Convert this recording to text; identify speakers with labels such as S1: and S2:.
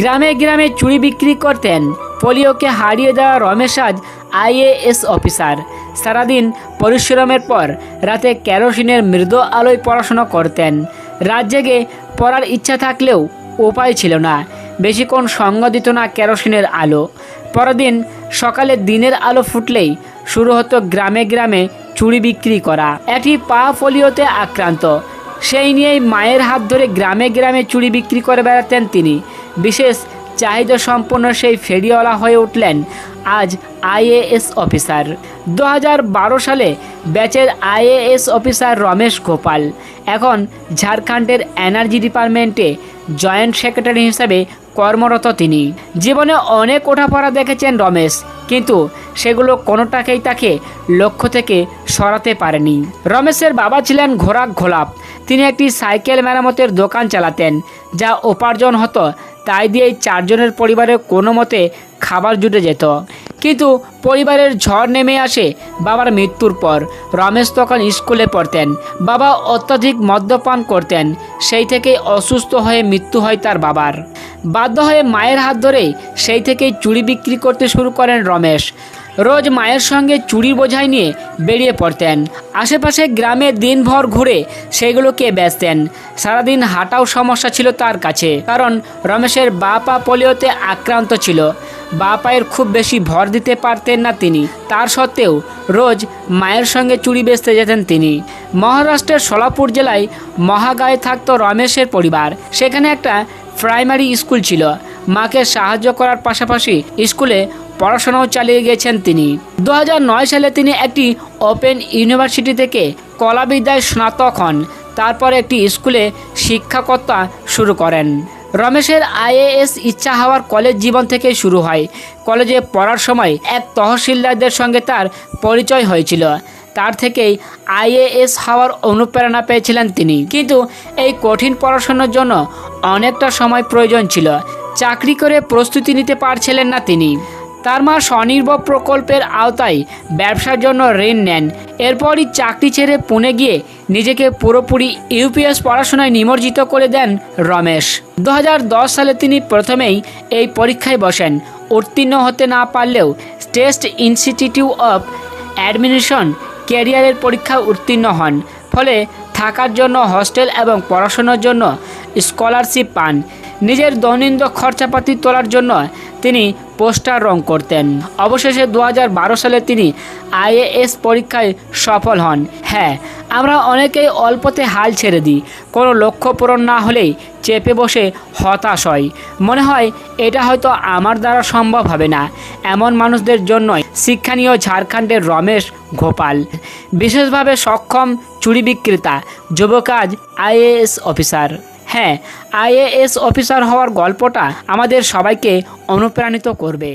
S1: গ্রামে গ্রামে চুড়ি বিক্রি করতেন। পোলিওকে হারিয়ে দেওয়া রমেশ আজ আইএএস অফিসার। সারাদিন পরিশ্রমের পর রাতে কেরোসিনের মৃদু আলোয় পড়াশোনা করতেন। রাত জেগে পড়ার ইচ্ছা থাকলেও উপায় ছিল না। বেশিক্ষণ সঙ্গ দিত না কেরোসিনের আলো। পরদিন সকালে দিনের আলো ফুটলেই শুরু হতো গ্রামে গ্রামে চুড়ি বিক্রি করা। একটি পা পোলিওতে আক্রান্ত। সেই নিয়েই মায়ের হাত ধরে গ্রামে গ্রামে চুড়ি বিক্রি করে বেড়াতেন তিনি। বিশেষ চাহিদা সম্পন্ন সেই ফেরিওয়ালা হয়ে উঠলেন আজ আইএএস অফিসার। দু হাজার বারো সালে ব্যাচের আইএএস অফিসার রমেশ গোপাল। এখন ঝাড়খণ্ডের এনার্জি ডিপার্টমেন্টে জয়েন্ট সেক্রেটারি হিসাবে কর্মরত তিনি। জীবনে অনেক ওঠাপড়া দেখেছেন রমেশ, কিন্তু সেগুলো কোনোটাকেই তাকে লক্ষ্য থেকে সরাতে পারেনি। রমেশের বাবা ছিলেন ঘোড়া ঘোলাপ তিনি একটি সাইকেল মেরামতের দোকান চালাতেন, যা উপার্জন হতো তাই দিয়েই চারজনের পরিবারের কোনো মতে খাবার জুটে যেত। কিন্তু পরিবারের ঝড় নেমে আসে বাবার মৃত্যুর পর। রমেশ তখন স্কুলে পড়তেন। বাবা অত্যাধিক মদ্যপান করতেন। সেই থেকে অসুস্থ হয়ে মৃত্যু হয় তার বাবার। বাধ্য হয়ে মায়ের হাত ধরে সেই থেকেই চুড়ি বিক্রি করতে শুরু করেন রমেশ। রোজ মায়ের সঙ্গে চুরির বোঝাই নিয়ে বেরিয়ে পড়তেন। আশেপাশে গ্রামে দিনভর ঘুরে সেগুলোকে বেচতেন। সারাদিন হাঁটাও সমস্যা ছিল তার কাছে। কারণ রমেশের বা পা পোলিওতে আক্রান্ত ছিল। বা পায়ের খুব বেশি ভর দিতে পারতেন না তিনি। তার সত্ত্বেও রোজ মায়ের সঙ্গে চুরি বেচতে যেতেন তিনি। মহারাষ্ট্রের সোলাপুর জেলায় মহাগায়ে থাকত রমেশের পরিবার। সেখানে একটা প্রাইমারি স্কুল ছিল। মাকে সাহায্য করার পাশাপাশি স্কুলে পড়াশোনাও চালিয়ে গেছেন তিনি। দু হাজার নয় সালে তিনি একটি ওপেন ইউনিভার্সিটি থেকে কলাবিদ্যায় স্নাতক হন। তারপর একটি স্কুলে শিক্ষাকর্তা শুরু করেন। রমেশের আইএএস ইচ্ছা হওয়ার কলেজ জীবন থেকে শুরু হয়। কলেজে পড়ার সময় এক তহসিলদারদের সঙ্গে তার পরিচয় হয়েছিল। তার থেকেই আইএএস হওয়ার অনুপ্রেরণা পেয়েছিলেন তিনি। কিন্তু এই কঠিন পড়াশোনার জন্য অনেকটা সময় প্রয়োজন ছিল। চাকরি করে প্রস্তুতি নিতে পারছিলেন না তিনি। তার মা স্বনির্ভর প্রকল্পের আওতায় ব্যবসার জন্য ঋণ নেন। এরপরই চাকরি ছেড়ে পুনে গিয়ে নিজেকে পুরোপুরি ইউপিএস পড়াশোনায় নিমজ্জিত করে দেন রমেশ। দু হাজার দশ সালে তিনি প্রথমেই এই পরীক্ষায় বসেন। উত্তীর্ণ হতে না পারলেও টেস্ট ইনস্টিটিউট অফ অ্যাডমিনিশন ক্যারিয়ারের পরীক্ষা উত্তীর্ণ হন। ফলে থাকার জন্য হস্টেল এবং পড়াশোনার জন্য স্কলারশিপ পান। নিজের দৈনন্দিন খরচাপাতি তোলার জন্য তিনি পোস্টার রং করতেন। অবশেষে দু হাজার বারো সালে তিনি আইএএস পরীক্ষায় সফল হন। হ্যাঁ আমরা অনেকেই অল্পতে হাল ছেড়ে দিই। কোনো লক্ষ্য পূরণ না হলেই চেপে বসে হতাশ হয় মনে হয় এটা হয়তো আমার দ্বারা সম্ভব হবে না। এমন মানুষদের জন্যই শিক্ষানীয় ঝাড়খণ্ডের রমেশ গোপাল। বিশেষভাবে সক্ষম চুরি বিক্রেতা, যুবকাজ আইএএস অফিসার। হ্যাঁ আইএএস অফিসার হওয়ার গল্পটা আমাদের সবাইকে অনুপ্রাণিত করবে।